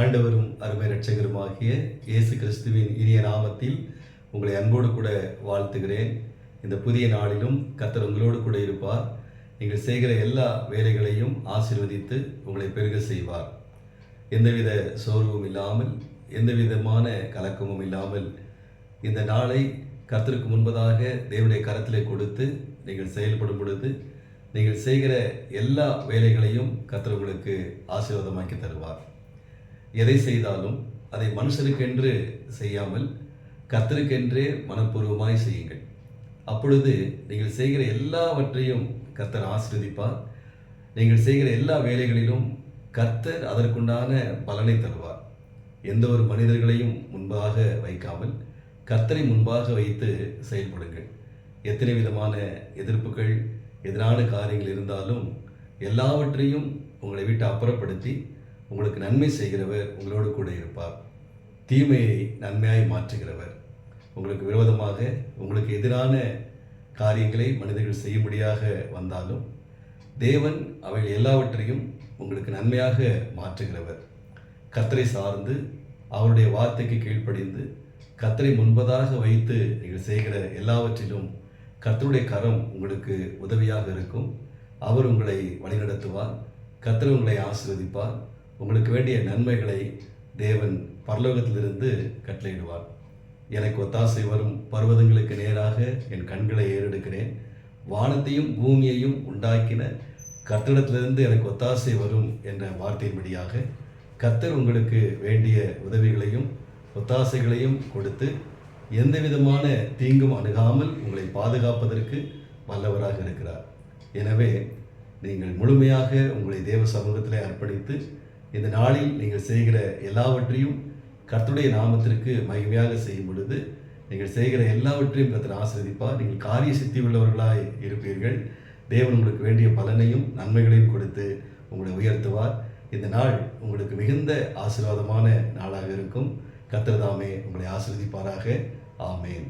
ஆண்டவரும் அருமை ரட்சகருமாகிய இயேசு கிறிஸ்துவின் இனிய நாமத்தில் உங்களை அன்போடு கூட வாழ்த்துகிறேன். இந்த புதிய நாளிலும் கத்தர் உங்களோடு கூட இருப்பார். நீங்கள் செய்கிற எல்லா வேலைகளையும் ஆசிர்வதித்து உங்களை பெருக செய்வார். எந்தவித சோர்வும் இல்லாமல் எந்த விதமான கலக்கமும் இல்லாமல் இந்த நாளை கர்த்தருக்கு முன்பதாக தேவனுடைய கரத்திலே கொடுத்து நீங்கள் செயல்படும் பொழுது நீங்கள் செய்கிற எல்லா வேலைகளையும் கர்த்தர் உங்களுக்கு ஆசீர்வாதமாக்கி தருவார். எதை செய்தாலும் அதை மனுஷருக்கென்று செய்யாமல் கர்த்தருக்கென்றே மனப்பூர்வமாய் செய்யுங்கள். அப்பொழுது நீங்கள் செய்கிற எல்லாவற்றையும் கர்த்தர் ஆசீர்வதிப்பார். நீங்கள் செய்கிற எல்லா வேலைகளிலும் கர்த்தர் அதற்குண்டான பலனை தருவார். எந்த ஒரு மனிதர்களையும் முன்பாக வைக்காமல் கர்த்தரை முன்பாக வைத்து செயல்படுங்கள். எத்தனை விதமான எதிர்ப்புகள் எதிரான காரியங்கள் இருந்தாலும் எல்லாவற்றையும் உங்களை விட்டு அப்புறப்படுத்தி உங்களுக்கு நன்மை செய்கிறவர் உங்களோடு கூட இருப்பார். தீமையை நன்மையாய் மாற்றுகிறவர். உங்களுக்கு விரோதமாக உங்களுக்கு எதிரான காரியங்களை மனிதர்கள் செய்யும்படியாக வந்தாலும் தேவன் அவைகள் எல்லாவற்றையும் உங்களுக்கு நன்மையாக மாற்றுகிறவர். கத்தரை சார்ந்து அவருடைய வார்த்தைக்கு கீழ்ப்படிந்து கத்தரை முன்பதாக வைத்து நீங்கள் செய்கிற எல்லாவற்றிலும் கர்த்தருடைய கரம் உங்களுக்கு உதவியாக இருக்கும். அவர் உங்களை வழிநடத்துவார். கத்தர் உங்களை ஆசீர்வதிப்பார். உங்களுக்கு வேண்டிய நன்மைகளை தேவன் பரலோகத்திலிருந்து கட்டளையிடுவார். எனக்கு ஒத்தாசை வரும் பர்வதங்களுக்கு நேராக என் கண்களை ஏறெடுக்கிறேன். வானத்தையும் பூமியையும் உண்டாக்கின கர்த்தரிடத்திலிருந்து எனக்கு ஒத்தாசை வரும் என்ற வார்த்தையின்படியாக கர்த்தர் உங்களுக்கு வேண்டிய உதவிகளையும் ஒத்தாசைகளையும் கொடுத்து எந்த விதமான தீங்கும் அணுகாமல் உங்களை பாதுகாப்பதற்கு வல்லவராக இருக்கிறார். எனவே நீங்கள் முழுமையாக உங்களை தேவ சமூகத்தில் அர்ப்பணித்து இந்த நாளில் நீங்கள் செய்கிற எல்லாவற்றையும் கர்த்தருடைய நாமத்திற்கு மகிமையாக செய்யும் பொழுது நீங்கள் செய்கிற எல்லாவற்றையும் கர்த்தர் ஆசிரதிப்பார் நீங்கள் காரிய சித்தி உள்ளவர்களாய் இருப்பீர்கள். தேவன் உங்களுக்கு வேண்டிய பலனையும் நன்மைகளையும் கொடுத்து உங்களை உயர்த்துவார். இந்த நாள் உங்களுக்கு மிகுந்த ஆசீர்வாதமான நாளாக இருக்கும். கத்திரதாமே உங்களை ஆசீர்வதிப்பாராக. ஆமேன்.